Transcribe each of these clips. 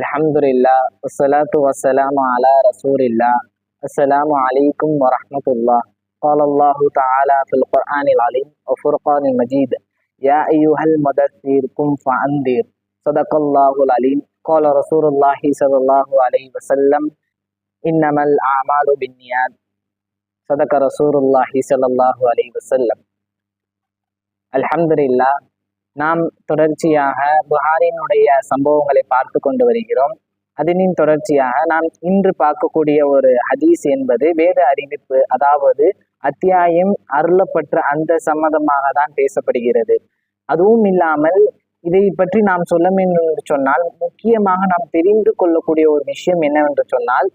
الحمد لله والصلاة والسلام على رسول الله السلام عليكم ورحمة الله قال الله تعالى في القرآن العليم وفرقان المجيد يا أيها المدثر قم فأنذر صدق الله العليم قال رسول الله صلى الله عليه وسلم إنما الأعمال بالنيات صدق رسول الله صلى الله عليه وسلم الحمد لله நாம் தொடர்ச்சியாக புகாரினுடைய சம்பவங்களை பார்த்து கொண்டு வருகிறோம். அதனின் தொடர்ச்சியாக நாம் இன்று பார்க்கக்கூடிய ஒரு ஹதீஸ் என்பது வேத அறிவிப்பு அதாவது அத்தியாயம் அருளப்பட்ட அந்த சம்மதமாக தான் பேசப்படுகிறது. அதுவும் இல்லாமல் இதை பற்றி நாம் சொல்ல வேண்டும் என்று சொன்னால் முக்கியமாக நாம் தெரிந்து கொள்ளக்கூடிய ஒரு விஷயம் என்னவென்று சொன்னால்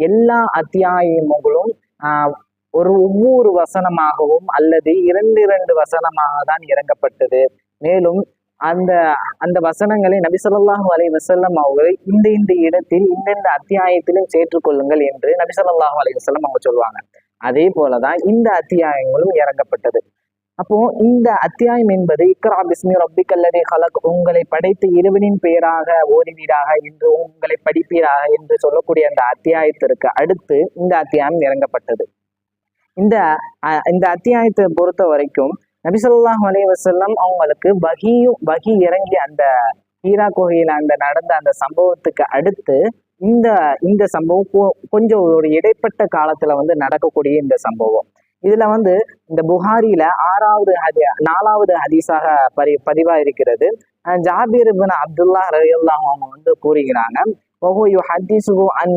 எல்லா அத்தியாயங்களும் ஆஹ், ஒரு ஒவ்வொரு வசனமாகவும் அல்லது இரண்டு இரண்டு வசனமாக தான் இறங்கப்பட்டது. மேலும் அந்த அந்த வசனங்களை நபி சொல்லாஹு அலை வசல்லம் அவர்கள் இந்த இந்த இடத்தில் இந்தந்த அத்தியாயத்திலும் சேர்த்துக்கொள்ளுங்கள் என்று நபி சொல்லாஹு அலை வசல்லம் அவங்க சொல்லுவாங்க. அதே போலதான் இந்த அத்தியாயங்களும் இறங்கப்பட்டது. அப்போ இந்த அத்தியாயம் என்பது இக்ரா பிஸ்மி ரப்பிக்கல்லதி ஹலக் உங்களை படைத்த இறைவனின் பெயராக ஓடிவீராக என்று உங்களை படிப்பீராக என்று சொல்லக்கூடிய அந்த அத்தியாயத்திற்கு அடுத்து இந்த அத்தியாயம் இறங்கப்பட்டது. இந்த அஹ், இந்த அத்தியாயத்தை பொறுத்த வரைக்கும் நபிசல்லாஹ் அலைவசல்லம் அவங்களுக்கு பகியும் பகி இறங்கி அந்த ஹீரா கோகையில் அந்த நடந்த அந்த சம்பவத்துக்கு அடுத்து இந்த இந்த சம்பவம் கொஞ்சம் ஒரு இடைப்பட்ட காலத்துல வந்து நடக்கக்கூடிய இந்த சம்பவம். இதுல வந்து இந்த புகாரியில ஆறாவது ஹதி நாலாவது ஹதீஸாக பரி பதிவா இருக்கிறது ஜாபீர் பின் அப்துல்லா ரயல்லாம் அவங்க வந்து கூறுகிறாங்க அன்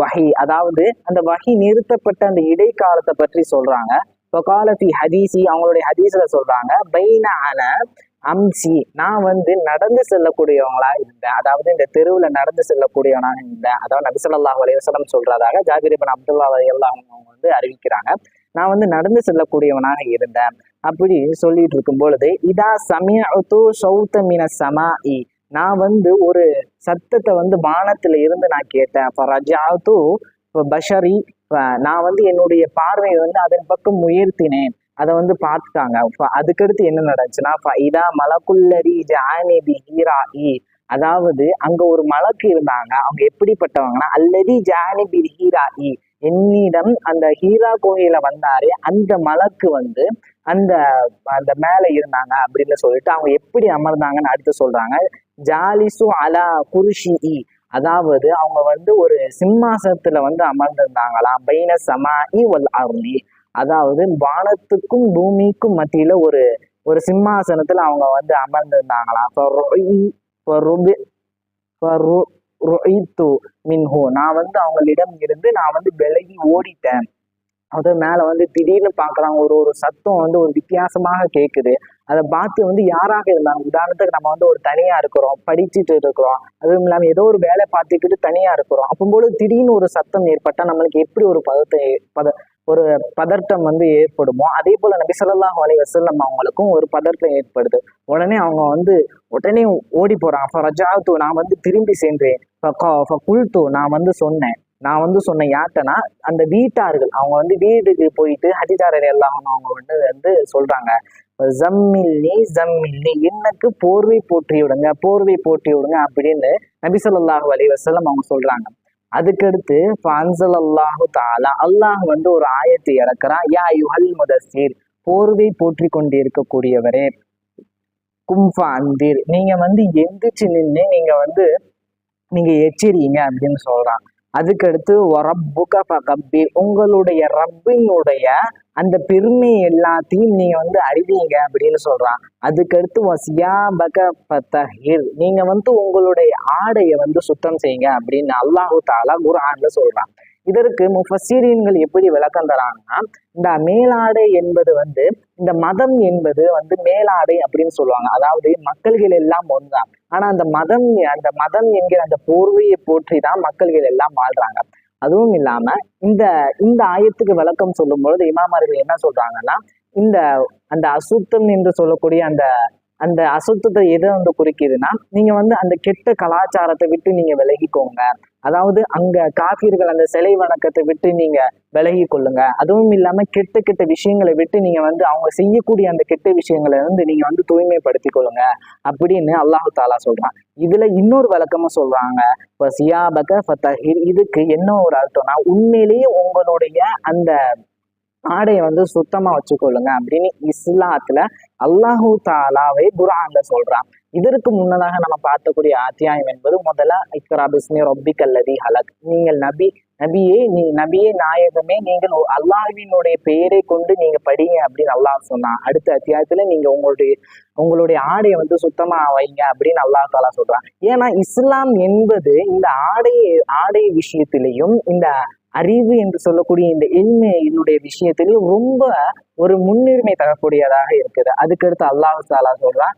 வஹி. அதாவது அந்த வகி நிறுத்தப்பட்ட அந்த இடைக்காலத்தை பற்றி சொல்றாங்க. இப்போ ஃபி ஹதீசி அவங்களுடைய ஹதீஸ்ல சொல்றாங்க பைன அன அம்சி நான் வந்து நடந்து செல்லக்கூடியவங்களா இருந்தேன். அதாவது இந்த தெருவுல நடந்து செல்லக்கூடியவனாக இருந்தேன். அதாவது நபிசல்லாஹ் அலையவசலம் சொல்றதாக ஜாபிர் அப்துல்லா அலையல்லா அவங்க வந்து அறிவிக்கிறாங்க. நான் வந்து நடந்து செல்லக்கூடியவனாக இருந்தேன். அப்படி சொல்லிட்டு இருக்கும் பொழுது இதா சமய சௌத்த சமா சமாஇ. நான் வந்து ஒரு சத்தத்தை வந்து வானத்துல இருந்து நான் கேட்டேன். இப்போ பஷரி நான் வந்து என்னுடைய பார்வையை வந்து அதன் பக்கம் உயர்த்தினேன். அதை வந்து பார்த்துட்டாங்க. அதுக்கடுத்து என்ன நடந்துச்சுன்னா ஃப- இதா மலக்குல்லரி ஜானிபி ஹீராஇ அதாவது அங்க ஒரு மலக்கு இருந்தாங்க. அவங்க எப்படிப்பட்டவங்கன்னா அல்லதி ஜானிபி ஹீரா இ என்னிடம் அந்த ஹீரா கோயில வந்தாரு அந்த மலக்கு வந்து அந்த அந்த மேல இருந்தாங்க அப்படின்னு சொல்லிட்டு அவங்க எப்படி அமர்ந்தாங்கன்னு அடுத்து சொல்றாங்க. ஜாலிசு அலா குருஷி அதாவது அவங்க வந்து ஒரு சிம்மாசனத்துல வந்து அமர்ந்திருந்தாங்களாம் பைன சமாஇ வல் அருளி அதாவது வானத்துக்கும் பூமிக்கும் மத்தியில ஒரு ஒரு சிம்மாசனத்துல அவங்க வந்து அமர்ந்திருந்தாங்களாம் மின்ஹு நான் வந்து அவங்களிடம் இருந்து நான் வந்து விலகி ஓடிட்டேன். அது மேல வந்து திடீர்னு பாக்குறாங்க ஒரு ஒரு சத்தம் வந்து ஒரு வித்தியாசமாக கேக்குது. அதை பார்த்து வந்து யாராக இருந்தாலும் உதாரணத்துக்கு நம்ம வந்து ஒரு தனியா இருக்கிறோம் படிச்சுட்டு இருக்கிறோம். அதுவும் இல்லாம ஏதோ ஒரு வேலை பார்த்துக்கிட்டு தனியா இருக்கிறோம். அப்போது திடீர்னு ஒரு சத்தம் ஏற்பட்டா நம்மளுக்கு எப்படி ஒரு பதத்தை பத ஒரு பதட்டம் வந்து ஏற்படுமோ அதே போல நபி ஸல்லல்லாஹு அலைஹி வஸல்லம் அவங்களுக்கும் ஒரு பதட்டம் ஏற்படுது. உடனே அவங்க வந்து உடனே ஓடி போறான் ஃபரஜாத்து நான் வந்து திரும்பி சென்றேன். குல்து நான் வந்து சொன்னேன். நான் வந்து சொன்ன யார்ட்டனா அந்த வீட்டார்கள் அவங்க வந்து வீட்டுக்கு போயிட்டு ஹதிதாரர் எல்லாம் அவங்க வந்து வந்து சொல்றாங்க. ஜம்மில்லி ஜம்மில்லி எனக்கு போர்வை போற்றி விடுங்க போர்வை போற்றி விடுங்க அப்படின்னு நபிசல்லாஹு அலி வசலம் அவங்க சொல்றாங்க. அதுக்கடுத்து பான்சல் அல்லாஹு தாலா அல்லாஹ் வந்து ஒரு ஆயத்தை இறக்குறான். யா யுஹல் முதசீர் போர்வை போற்றி கொண்டிருக்கக்கூடியவரே கும்ஃபா அந்தீர் நீங்க வந்து எந்திரிச்சு நின்று நீங்க வந்து நீங்க எச்சரிங்க அப்படின்னு சொல்றான். அதுக்கடுத்து ரப்புக ஃபகப்பீர் உங்களுடைய ரப்பினுடைய அந்த பெருமை எல்லாத்தையும் நீங்க வந்து அறிவீங்க அப்படின்னு சொல்றான். அதுக்கடுத்து வசியா பக பத்தஹிர் நீங்க வந்து உங்களுடைய ஆடையை வந்து சுத்தம் செய்யுங்க அப்படின்னு அல்லாஹு தாலா குர்ஆன்ல சொல்றான். இதற்கு முஃபசீரியன்கள் எப்படி விளக்கம் தராங்கன்னா இந்த மேலாடை என்பது வந்து இந்த மதம் என்பது வந்து மேலாடை அப்படின்னு சொல்லுவாங்க. அதாவது மக்கள்கள் எல்லாம் ஒன்றுதான் ஆனா அந்த மதம் அந்த மதம் என்கிற அந்த போர்வையை போற்றி தான் மக்கள்கள் எல்லாம் வாழ்றாங்க. அதுவும் இல்லாம இந்த இந்த ஆயத்துக்கு விளக்கம் சொல்லும் பொழுது இமாமர்கள் என்ன சொல்றாங்கன்னா இந்த அந்த அசுத்தம் என்று சொல்லக்கூடிய அந்த அந்த அசுத்தத்தை எதை வந்து குறிக்குதுன்னா நீங்க வந்து அந்த கெட்ட கலாச்சாரத்தை விட்டு நீங்க விலகிக்கோங்க. அதாவது அங்க காஃபிர்கள் அந்த சிலை வணக்கத்தை விட்டு நீங்க விலகி கொள்ளுங்க. அதுவும் இல்லாம கெட்ட கெட்ட விஷயங்களை விட்டு நீங்க வந்து அவங்க செய்யக்கூடிய அந்த கெட்ட விஷயங்களை வந்து நீங்க வந்து தூய்மைப்படுத்திக் கொள்ளுங்க அப்படின்னு அல்லாஹு தாலா சொல்றான். இதுல இன்னொரு விளக்கமா சொல்றாங்க. இப்போ சியாபக ஃபத்தஹிர் இதுக்கு என்ன ஒரு அர்த்தம்னா உண்மையிலேயே உங்களுடைய அந்த ஆடையை வந்து சுத்தமா வச்சுக்கொள்ளுங்க அப்படின்னு இஸ்லாத்துல அல்லாஹூ தாலாவை குரான்ல சொல்றான். இதற்கு முன்னதாக நம்ம பார்க்கக்கூடிய அத்தியாயம் என்பது முதல்ல இக்ரா பிஸ்மி ரொப்பி கல்லதி ஹலக். நீங்கள் நபி நபியே நீ நபியே நாயகமே நீங்கள் அல்லாஹினுடைய பெயரை கொண்டு நீங்க படிங்க அப்படின்னு அல்லாஹ் சொன்னான். அடுத்த அத்தியாயத்துல நீங்க உங்களுடைய உங்களுடைய ஆடையை வந்து சுத்தமா வைங்க அப்படின்னு அல்லாஹ் தாலா சொல்றான். ஏன்னா இஸ்லாம் என்பது இந்த ஆடை ஆடை விஷயத்திலையும் இந்த அறிவு என்று சொல்லக்கூடிய இந்த எளிமையினுடைய விஷயத்திலையும் ரொம்ப ஒரு முன்னுரிமை தரக்கூடியதாக இருக்குது. அதுக்கடுத்து அல்லாஹ் தாலா சொல்றான்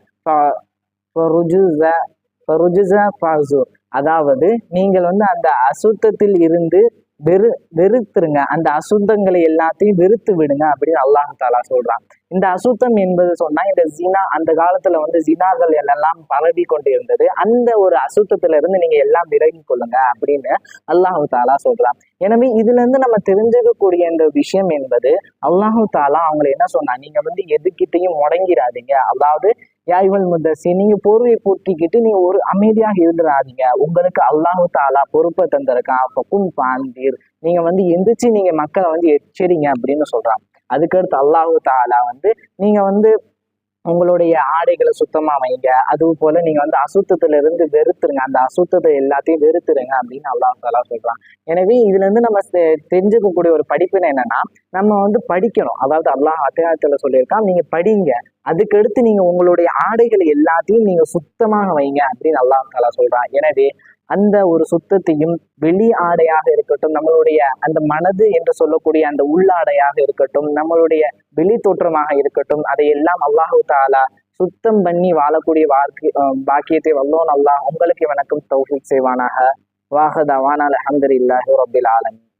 அதாவது நீங்கள் வந்து அந்த அசுத்தத்தில் இருந்து வெறு வெறுத்துருங்க. அந்த அசுத்தங்களை எல்லாத்தையும் வெறுத்து விடுங்க அப்படின்னு அல்லாஹு தாலா சொல்றான். இந்த அசுத்தம் என்பது சொன்னா இந்த ஜினா அந்த காலத்துல வந்து ஜினாக்கள் எல்லாம் பரவி கொண்டு இருந்தது அந்த ஒரு அசுத்தத்துல இருந்து நீங்க எல்லாம் விலகி கொள்ளுங்க அப்படின்னு அல்லாஹு தாலா சொல்றான். எனவே இதுல இருந்து நம்ம தெரிஞ்சுக்கக்கூடிய இந்த விஷயம் என்பது அல்லாஹு தாலா அவங்களை என்ன சொன்னா நீங்க வந்து எதுக்கிட்டையும் முடங்கிடாதீங்க அதாவது யாய்வல் முத்தசி நீங்க போர்வை பூட்டிக்கிட்டு நீ ஒரு அமைதியாக இருந்துடாதீங்க உங்களுக்கு அல்லாஹு தாலா பொறுப்பை தந்திருக்கான். அப்ப குன் பாந்தீர் நீங்க வந்து எந்திரிச்சு நீங்க மக்களை வந்து எச்சரிங்க அப்படின்னு சொல்றான். அதுக்கடுத்து அல்லாஹு தாலா வந்து நீங்க வந்து உங்களுடைய ஆடைகளை சுத்தமா வைங்க. அது போல நீங்க வந்து அசுத்தத்துல இருந்து வெறுத்துருங்க. அந்த அசுத்தத்தை எல்லாத்தையும் வெறுத்துருங்க அப்படின்னு அல்லாஹ் தாலா சொல்றான். எனவே இதுல இருந்து நம்ம தெரிஞ்சுக்கக்கூடிய ஒரு படிப்புன்னு என்னன்னா நம்ம வந்து படிக்கணும். அதாவது அல்லாஹ் அத்தியாயத்துல சொல்லியிருக்கான் நீங்க படிங்க. அதுக்கடுத்து நீங்க உங்களுடைய ஆடைகளை எல்லாத்தையும் நீங்க சுத்தமாக வைங்க அப்படின்னு அல்லாஹ் தாலா சொல்றான். எனவே அந்த ஒரு சுத்தத்தையும் வெளி ஆடையாக இருக்கட்டும் நம்மளுடைய அந்த மனது என்று சொல்லக்கூடிய அந்த உள்ளாடையாக இருக்கட்டும் நம்மளுடைய வெளி தோற்றமாக இருக்கட்டும் அதையெல்லாம் அல்லாஹு தாலா சுத்தம் பண்ணி வாழக்கூடிய வாக்கு பாக்கியத்தை வல்லோன் அல்லாஹ் உங்களுக்கு வணக்கம் தௌஹிக் செய்வானாக. வாஹதாவான் அலமதுல்லாஹி ரபில் ஆலமி